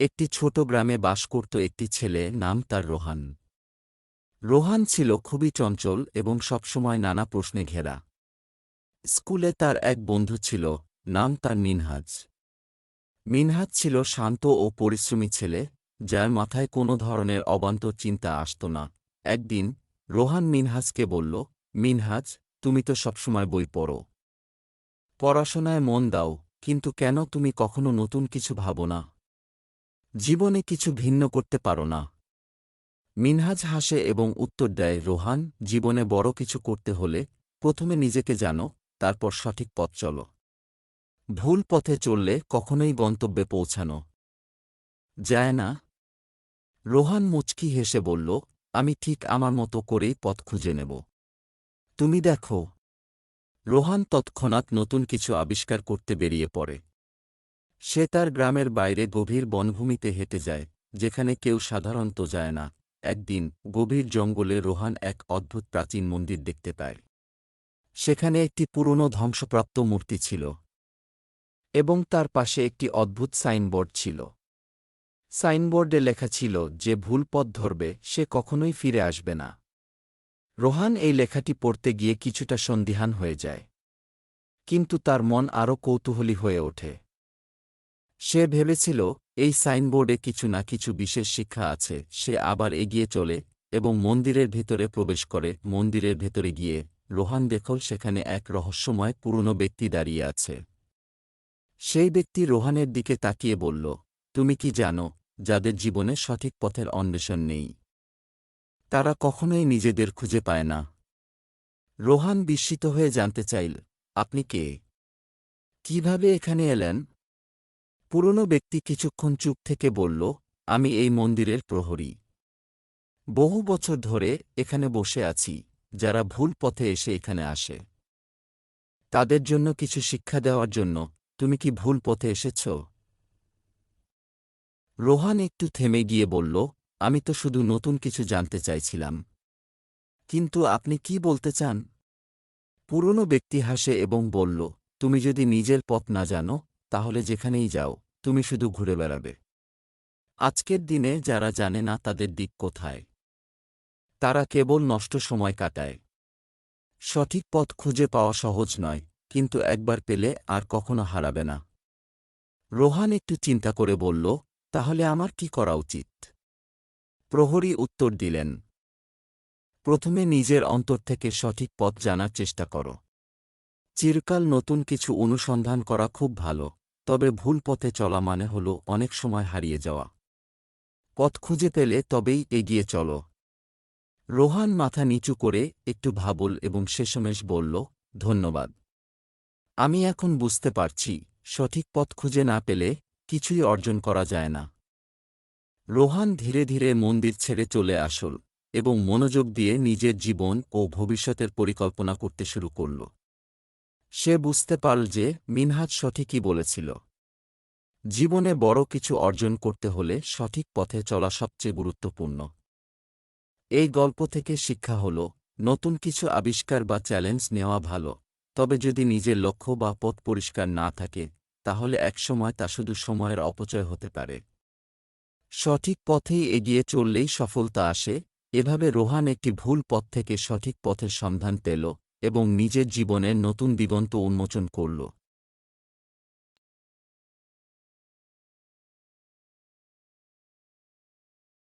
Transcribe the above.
একটি ছোট গ্রামে বাস করত একটি ছেলে, নাম তার রোহান। রোহান ছিল খুবই চঞ্চল এবং সবসময় নানা প্রশ্নে ঘেরা। স্কুলে তার এক বন্ধু ছিল, নাম তার মিনহাজ। মিনহাজ ছিল শান্ত ও পরিশ্রমী ছেলে, যার মাথায় কোনো ধরনের অবান্তর চিন্তা আসত না। একদিন, রোহান মিনহাজকে বলল, মিনহাজ, তুমি তো সবসময় বই পড়ো। পড়াশোনায় মন দাও, কিন্তু কেন তুমি কখনো নতুন কিছু ভাবো না? জীবনে কিছু ভিন্ন করতে পারো না। মিনহাজ হাসে এবং উত্তর দেয়, রোহান, জীবনে বড় কিছু করতে হলে প্রথমে নিজেকে জানো, তারপর সঠিক পথ চলো। ভুল পথে চললে কখনোই গন্তব্যে পৌঁছানো যায় না। রোহান মুচকি হেসে বলল, আমি ঠিক আমার মতো করেই পথ খুঁজে নেব। তুমি দেখো। রোহান তৎক্ষণাৎ নতুন কিছু আবিষ্কার করতে বেরিয়ে পড়ে। সে তার গ্রামের বাইরে গভীর বনভূমিতে হেঁটে যায়, যেখানে কেউ সাধারণত যায় না। একদিন গভীর জঙ্গলে রোহান এক অদ্ভুত প্রাচীন মন্দির দেখতে পায়। সেখানে একটি পুরনো ধ্বংসপ্রাপ্ত মূর্তি ছিল এবং তার পাশে একটি অদ্ভুত সাইনবোর্ড ছিল। সাইনবোর্ডে লেখা ছিল যে ভুল পথ ধরবে, সে কখনোই ফিরে আসবে না। রোহান এই লেখাটি পড়তে গিয়ে কিছুটা সন্দিহান হয়ে যায়। কিন্তু তার মন আরও কৌতূহলী হয়ে ওঠে। সে ভেবেছিল, এই সাইনবোর্ডে কিছু না কিছু বিশেষ শিক্ষা আছে, সে আবার এগিয়ে চলে এবং মন্দিরের ভেতরে প্রবেশ করে। মন্দিরের ভেতরে গিয়ে রোহান দেখল সেখানে এক রহস্যময় পুরনো ব্যক্তি দাঁড়িয়ে আছে। সেই ব্যক্তি রোহানের দিকে তাকিয়ে বলল, তুমি কি জানো, যাদের জীবনে সঠিক পথের অন্বেষণ নেই? তারা কখনোই নিজেদের খুঁজে পায় না। রোহান বিস্মিত হয়ে জানতে চাইল, আপনি কে? কীভাবে এখানে এলেন? পুরনো ব্যক্তি কিছুক্ষণ চুপ থেকে বলল, আমি এই মন্দিরের প্রহরী। বহু বছর ধরে এখানে বসে আছি, যারা ভুল পথে এসে এখানে আসে। তাদের জন্য কিছু শিক্ষা দেওয়ার জন্য, তুমি কি ভুল পথে এসেছ? রোহান একটু থেমে গিয়ে বলল, আমি তো শুধু নতুন কিছু জানতে চাইছিলাম। কিন্তু আপনি কি বলতে চান? পুরনো ব্যক্তি হাসে এবং বলল, তুমি যদি নিজের পথ না জানো তাহলে যেখানেই যাও, তুমি শুধু ঘুরে বেড়াবে। আজকের দিনে যারা জানে না তাদের দিক কোথায়। তারা কেবল নষ্ট সময় কাটায়। সঠিক পথ খুঁজে পাওয়া সহজ নয়, কিন্তু একবার পেলে আর কখনো হারাবে না। রোহান একটু চিন্তা করে বলল, তাহলে আমার কি করা উচিত? প্রহরী উত্তর দিলেন, প্রথমে নিজের অন্তর থেকে সঠিক পথ জানার চেষ্টা করো। চিরকাল নতুন কিছু অনুসন্ধান করা খুব ভালো। তবে ভুল পথে চলা মানে হল অনেক সময় হারিয়ে যাওয়া। পথ খুঁজে পেলে তবেই এগিয়ে চলো। রোহান মাথা নিচু করে একটু ভাবল এবং শেষমেশ বলল, ধন্যবাদ। আমি এখন বুঝতে পারছি, সঠিক পথ খুঁজে না পেলে কিছুই অর্জন করা যায় না। রোহান ধীরে ধীরে মন্দির ছেড়ে চলে আসল এবং মনোযোগ দিয়ে নিজের জীবন ও ভবিষ্যতের পরিকল্পনা করতে শুরু করল। সে বুঝতে পারল যে মিনহাজ সঠিকই বলেছিল। জীবনে বড় কিছু অর্জন করতে হলে সঠিক পথে চলা সবচেয়ে গুরুত্বপূর্ণ। এই গল্প থেকে শিক্ষা হল, নতুন কিছু আবিষ্কার বা চ্যালেঞ্জ নেওয়া ভালো, তবে যদি নিজের লক্ষ্য বা পথ পরিষ্কার না থাকে, তাহলে একসময় তা শুধু সময়ের অপচয় হতে পারে। সঠিক পথেই এগিয়ে চললেই সফলতা আসে, এভাবে রোহান একটি ভুল পথ থেকে সঠিক পথের সন্ধান পেল এবং নিজের জীবনের নতুন দিগন্ত উন্মোচন করল।